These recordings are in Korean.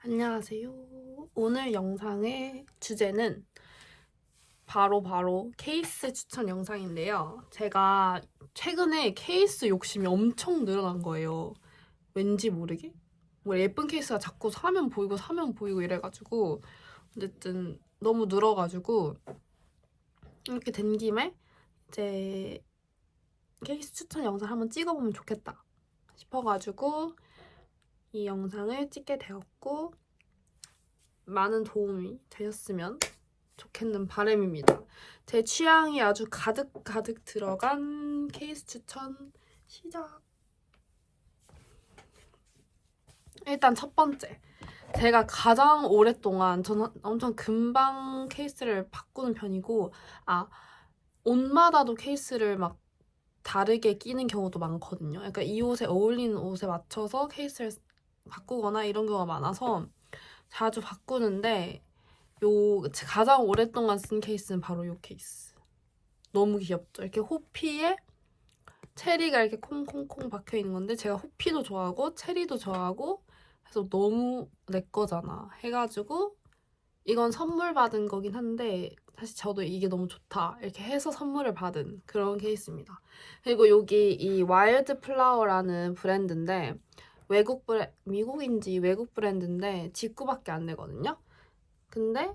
안녕하세요. 오늘 영상의 주제는 바로 바로 케이스 추천 영상인데요. 제가 최근에 케이스 욕심이 엄청 늘어난 거예요. 왠지 모르게 뭐 예쁜 케이스가 자꾸 사면 보이고 사면 보이고 이래가지고 어쨌든 너무 늘어가지고 이렇게 된 김에 이제 케이스 추천 영상 한번 찍어보면 좋겠다 싶어가지고 이 영상을 찍게 되었고 많은 도움이 되셨으면 좋겠는 바람입니다. 제 취향이 아주 가득 가득 들어간 케이스 추천 시작. 일단 첫 번째. 제가 가장 오랫동안 저는 엄청 금방 케이스를 바꾸는 편이고 아 옷마다도 케이스를 막 다르게 끼는 경우도 많거든요. 그러니까 이 옷에 어울리는 옷에 맞춰서 케이스를 바꾸거나 이런 경우가 많아서 자주 바꾸는데 요 가장 오랫동안 쓴 케이스는 바로 요 케이스. 너무 귀엽죠? 이렇게 호피에 체리가 이렇게 콩콩콩 박혀 있는 건데 제가 호피도 좋아하고 체리도 좋아하고 해서 너무 내 거잖아 해가지고 이건 선물 받은 거긴 한데 사실 저도 이게 너무 좋다 이렇게 해서 선물을 받은 그런 케이스입니다. 그리고 여기 이 와일드 플라워라는 브랜드인데 외국 브랜 미국인지 외국 브랜드인데 직구밖에 안 되거든요. 근데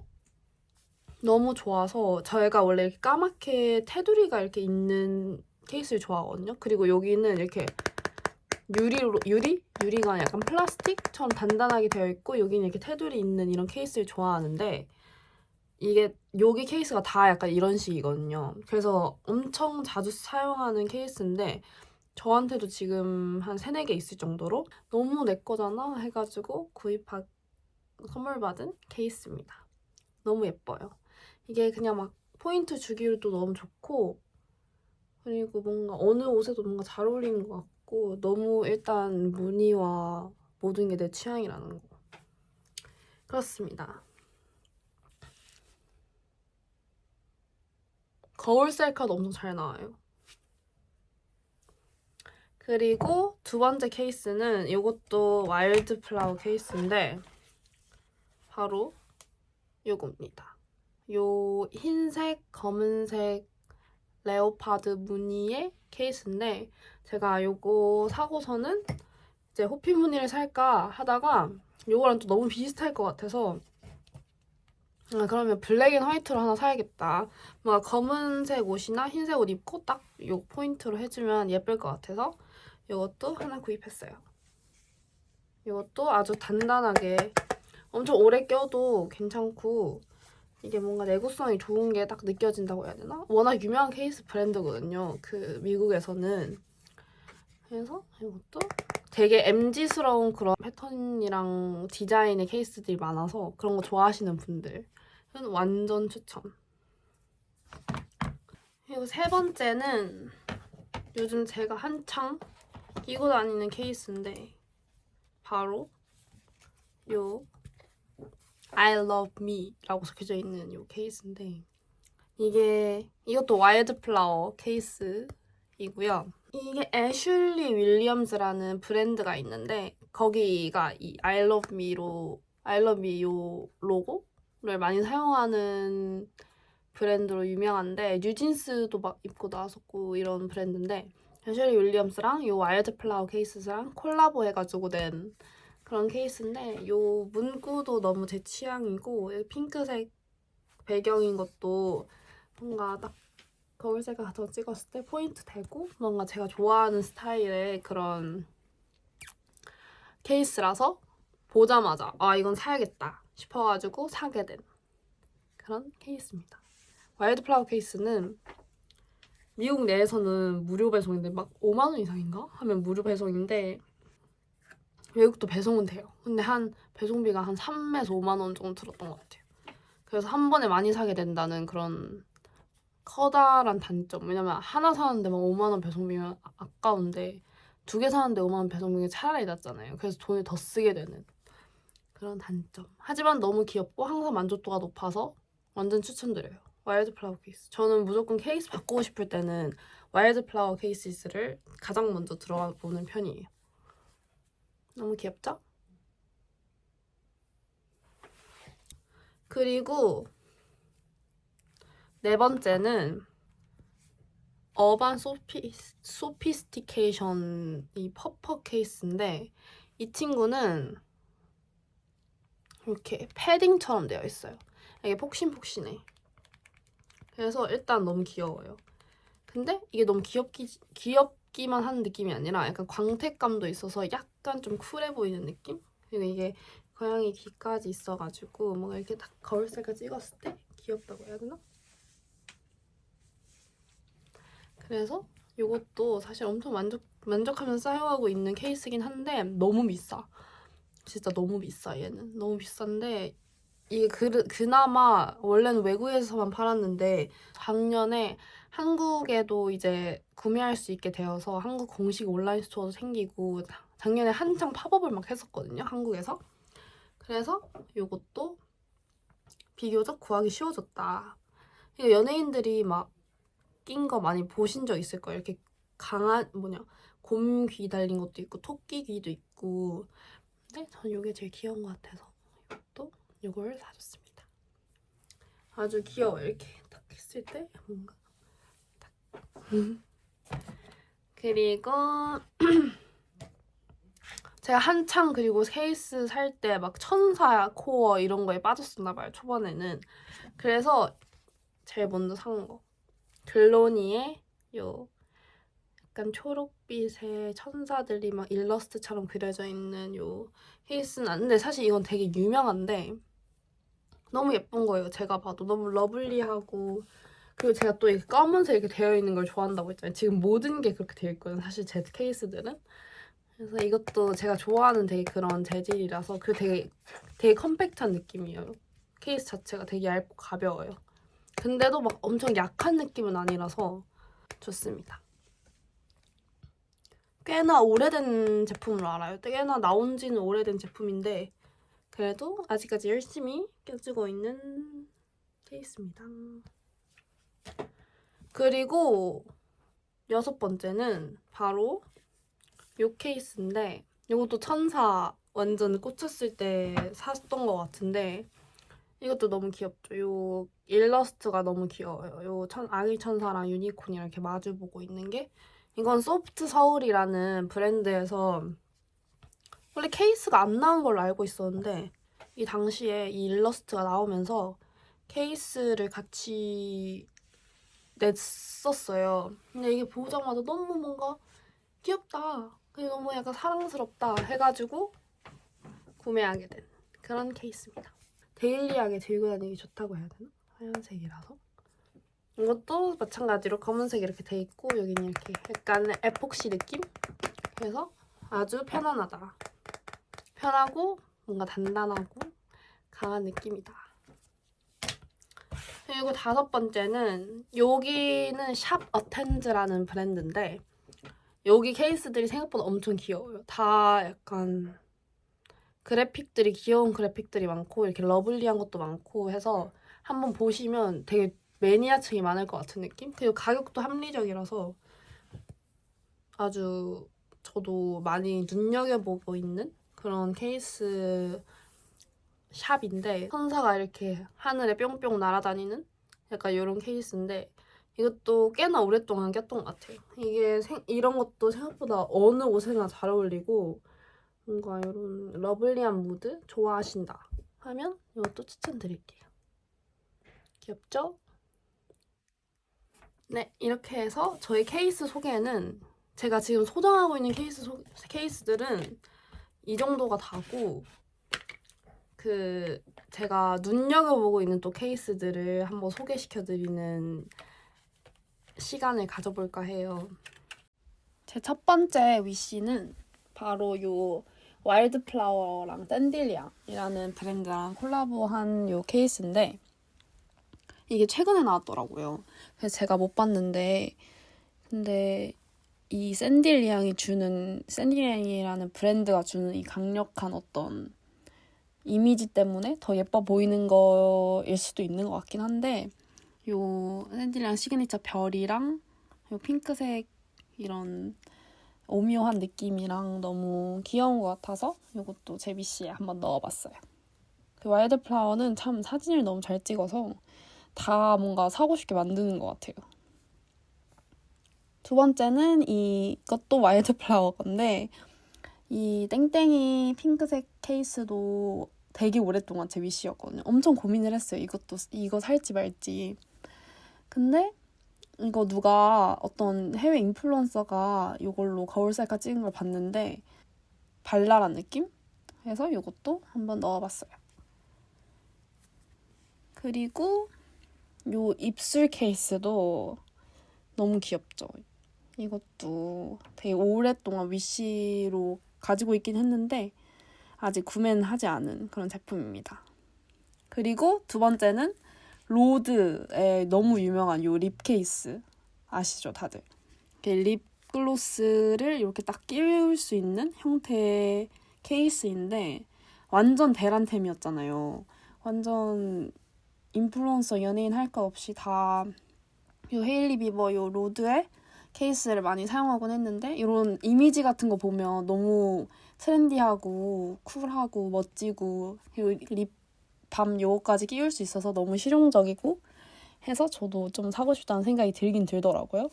너무 좋아서 저희가 원래 이렇게 까맣게 테두리가 이렇게 있는 케이스를 좋아하거든요. 그리고 여기는 이렇게 유리로 유리 유리가 약간 플라스틱처럼 단단하게 되어 있고 여기는 이렇게 테두리 있는 이런 케이스를 좋아하는데 이게 여기 케이스가 다 약간 이런 식이거든요. 그래서 엄청 자주 사용하는 케이스인데 저한테도 지금 한 세네 개 있을 정도로 너무 내 거잖아 해가지고 구입한 선물 받은 케이스입니다. 너무 예뻐요. 이게 그냥 막 포인트 주기로도 너무 좋고 그리고 뭔가 어느 옷에도 뭔가 잘 어울리는 것 같고 너무 일단 무늬와 모든 게 내 취향이라는 거. 그렇습니다. 거울 셀카도 엄청 잘 나와요. 그리고 두 번째 케이스는 이것도 와일드 플라워 케이스인데 바로 요겁니다. 요 흰색, 검은색 레오파드 무늬의 케이스인데 제가 요거 사고서는 이제 호피 무늬를 살까 하다가 요거랑 또 너무 비슷할 것 같아서 아, 그러면 블랙 앤 화이트로 하나 사야겠다. 뭔가 검은색 옷이나 흰색 옷 입고 딱 요 포인트로 해주면 예쁠 것 같아서 이것도 하나 구입했어요. 이것도 아주 단단하게 엄청 오래 껴도 괜찮고 이게 뭔가 내구성이 좋은 게 딱 느껴진다고 해야 되나? 워낙 유명한 케이스 브랜드거든요. 그 미국에서는. 그래서 이것도 되게 MG스러운 그런 패턴이랑 디자인의 케이스들이 많아서 그런 거 좋아하시는 분들은 완전 추천. 그리고 세 번째는 요즘 제가 한창 끼고 다니는 케이스인데 바로 요 I love me라고 적혀져 있는 요 케이스인데 이게 이것도 와일드 플라워 케이스이고요. 이게 애슐리 윌리엄즈라는 브랜드가 있는데 거기가 이 I love me로 I love me 요 로고를 많이 사용하는 브랜드로 유명한데 뉴진스도 막 입고 나왔었고 이런 브랜드인데 애슐리 윌리엄스랑 요 와일드 플라워 케이스랑 콜라보 해가지고 낸 그런 케이스인데 요 문구도 너무 제 취향이고 핑크색 배경인 것도 뭔가 딱 거울색을 가서 찍었을 때 포인트 되고 뭔가 제가 좋아하는 스타일의 그런 케이스라서 보자마자 아 이건 사야겠다 싶어가지고 사게 된 그런 케이스입니다. 와일드 플라워 케이스는 미국 내에서는 무료 배송인데 막 5만 원 이상인가 하면 무료 배송인데 외국도 배송은 돼요. 근데 한 배송비가 한 3에서 5만 원 정도 들었던 것 같아요. 그래서 한 번에 많이 사게 된다는 그런 커다란 단점. 왜냐면 하나 사는데 막 5만 원 배송비면 아- 아까운데 두 개 사는데 5만 원 배송비가 차라리 낫잖아요. 그래서 돈을 더 쓰게 되는 그런 단점. 하지만 너무 귀엽고 항상 만족도가 높아서 완전 추천드려요. 와일드 플라워 케이스. 저는 무조건 케이스 바꾸고 싶을 때는 와일드 플라워 케이스를 가장 먼저 들어가 보는 편이에요. 너무 귀엽죠? 그리고 네 번째는 어반 소피, 소피스티케이션 이 퍼퍼 케이스인데 이 친구는 이렇게 패딩처럼 되어 있어요. 이게 폭신폭신해. 그래서 일단 너무 귀여워요. 근데 이게 너무 귀엽기, 귀엽기만 한 느낌이 아니라 약간 광택감도 있어서 약간 좀 쿨해 보이는 느낌? 그리고 이게 고양이 귀까지 있어가지고 뭔가 이렇게 딱 거울색을 찍었을 때 귀엽다고 해야 되나? 그래서 이것도 사실 엄청 만족, 만족하면서 사용하고 있는 케이스긴 한데 너무 비싸. 진짜 너무 비싸 얘는. 너무 비싼데 이게 그, 그나마 원래는 외국에서만 팔았는데 작년에 한국에도 이제 구매할 수 있게 되어서 한국 공식 온라인 스토어도 생기고 작년에 한창 팝업을 막 했었거든요 한국에서. 그래서 이것도 비교적 구하기 쉬워졌다. 연예인들이 막 낀 거 많이 보신 적 있을 거예요. 이렇게 강한 뭐냐 곰 귀 달린 것도 있고 토끼 귀도 있고. 근데 전 이게 제일 귀여운 것 같아서 이걸 사줬습니다. 아주 귀여워. 이렇게 딱 했을 때 뭔가 딱. 그리고 제가 한창 그리고 케이스 살 때 막 천사 코어 이런 거에 빠졌었나 봐요 초반에는. 그래서 제일 먼저 산 거. 글로니의 요 약간 초록빛의 천사들이 막 일러스트처럼 그려져 있는 요 케이스는 아는데 사실 이건 되게 유명한데 너무 예쁜 거예요. 제가 봐도 너무 러블리하고 그리고 제가 또 이렇게 검은색 이렇게 되어 있는 걸 좋아한다고 했잖아요. 지금 모든 게 그렇게 되어 있거든요. 사실 제 케이스들은. 그래서 이것도 제가 좋아하는 되게 그런 재질이라서 그 되게 되게 컴팩트한 느낌이에요. 케이스 자체가 되게 얇고 가벼워요. 근데도 막 엄청 약한 느낌은 아니라서 좋습니다. 꽤나 오래된 제품으로 알아요. 꽤나 나온 지는 오래된 제품인데 그래도 아직까지 열심히 껴주고 있는 케이스입니다. 그리고 여섯 번째는 바로 이 케이스인데 이것도 천사 완전 꽂혔을 때 샀던 것 같은데 이것도 너무 귀엽죠. 요 일러스트가 너무 귀여워요. 요 천, 아기 천사랑 유니콘이랑 이렇게 마주보고 있는 게 이건 소프트 서울이라는 브랜드에서 원래 케이스가 안 나온 걸로 알고 있었는데 이 당시에 이 일러스트가 나오면서 케이스를 같이 냈었어요. 근데 이게 보자마자 너무 뭔가 귀엽다. 그리고 너무 약간 사랑스럽다 해가지고 구매하게 된 그런 케이스입니다. 데일리하게 들고 다니기 좋다고 해야 되나? 하얀색이라서. 이것도 마찬가지로 검은색 이렇게 돼 있고 여기는 이렇게 약간 에폭시 느낌? 그래서 아주 편안하다. 편하고 뭔가 단단하고 강한 느낌이다. 그리고 다섯 번째는 여기는 샵 어텐즈라는 브랜드인데 여기 케이스들이 생각보다 엄청 귀여워요. 다 약간 그래픽들이 귀여운 그래픽들이 많고 이렇게 러블리한 것도 많고 해서 한번 보시면 되게 매니아층이 많을 것 같은 느낌? 그리고 가격도 합리적이라서 아주 저도 많이 눈여겨보고 있는 그런 케이스 샵인데 천사가 이렇게 하늘에 뿅뿅 날아다니는 약간 이런 케이스인데 이것도 꽤나 오랫동안 꼈던 것 같아요. 이게 생, 이런 것도 생각보다 어느 옷에나 잘 어울리고 뭔가 이런 러블리한 무드 좋아하신다 하면 이것도 추천드릴게요. 귀엽죠? 네, 이렇게 해서 저희 케이스 소개는 제가 지금 소장하고 있는 케이스 소, 케이스들은 이 정도가 다고 그 제가 눈여겨보고 있는 또 케이스들을 한번 소개시켜드리는 시간을 가져볼까 해요. 제 첫 번째 위시는 바로 요 와일드 플라워랑 샌딜리앙이라는 브랜드랑 콜라보한 요 케이스인데 이게 최근에 나왔더라고요. 그래서 제가 못 봤는데 근데 이 샌딜리앙이 주는 샌딜리앙이라는 브랜드가 주는 이 강력한 어떤 이미지 때문에 더 예뻐 보이는 거일 수도 있는 것 같긴 한데 요 샌딜리앙 시그니처 별이랑 요 핑크색 이런 오묘한 느낌이랑 너무 귀여운 것 같아서 이것도 제비씨에 한번 넣어봤어요. 그 와일드 플라워는 참 사진을 너무 잘 찍어서 다 뭔가 사고 싶게 만드는 것 같아요. 두 번째는 이것도 와일드 플라워 건데 이 땡땡이 핑크색 케이스도 되게 오랫동안 제 위시였거든요. 엄청 고민을 했어요. 이것도 이거 살지 말지. 근데 이거 누가 어떤 해외 인플루언서가 이걸로 거울 셀카 찍은 걸 봤는데 발랄한 느낌? 해서 이것도 한번 넣어봤어요. 그리고 요 입술 케이스도 너무 귀엽죠. 이것도 되게 오랫동안 위시로 가지고 있긴 했는데 아직 구매는 하지 않은 그런 제품입니다. 그리고 두 번째는 로드의 너무 유명한 요 립 케이스 아시죠 다들? 립 글로스를 이렇게 딱 끼울 수 있는 형태의 케이스인데 완전 대란템이었잖아요. 완전 인플루언서 연예인 할거 없이 다 요 헤일리 비버 요 로드의 케이스를 많이 사용하곤 했는데 이런 이미지 같은 거 보면 너무 트렌디하고 쿨하고 멋지고 립밤 요거까지 끼울 수 있어서 너무 실용적이고 해서 저도 좀 사고 싶다는 생각이 들긴 들더라고요.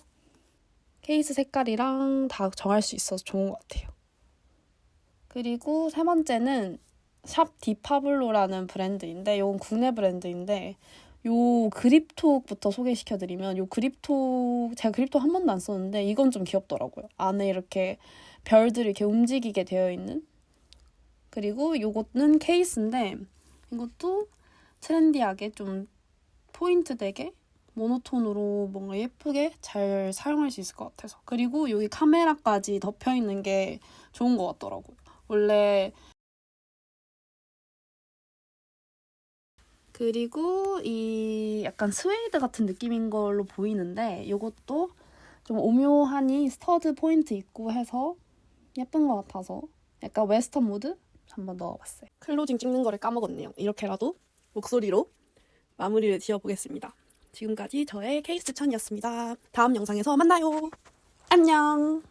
케이스 색깔이랑 다 정할 수 있어서 좋은 것 같아요. 그리고 세 번째는 샵 디파블로라는 브랜드인데 이건 국내 브랜드인데 요 그립톡부터 소개시켜드리면 요 그립톡 제가 그립톡 한 번도 안 썼는데 이건 좀 귀엽더라고요. 안에 이렇게 별들이 이렇게 움직이게 되어 있는 그리고 요거는 케이스인데 이것도 트렌디하게 좀 포인트 되게 모노톤으로 뭔가 예쁘게 잘 사용할 수 있을 것 같아서 그리고 여기 카메라까지 덮여 있는 게 좋은 것 같더라고요. 원래 그리고 이 약간 스웨이드 같은 느낌인 걸로 보이는데 이것도 좀 오묘하니 스터드 포인트 있고 해서 예쁜 것 같아서 약간 웨스턴 모드 한번 넣어봤어요. 클로징 찍는 거를 까먹었네요. 이렇게라도 목소리로 마무리를 지어보겠습니다. 지금까지 저의 케이스 추천이었습니다. 다음 영상에서 만나요. 안녕!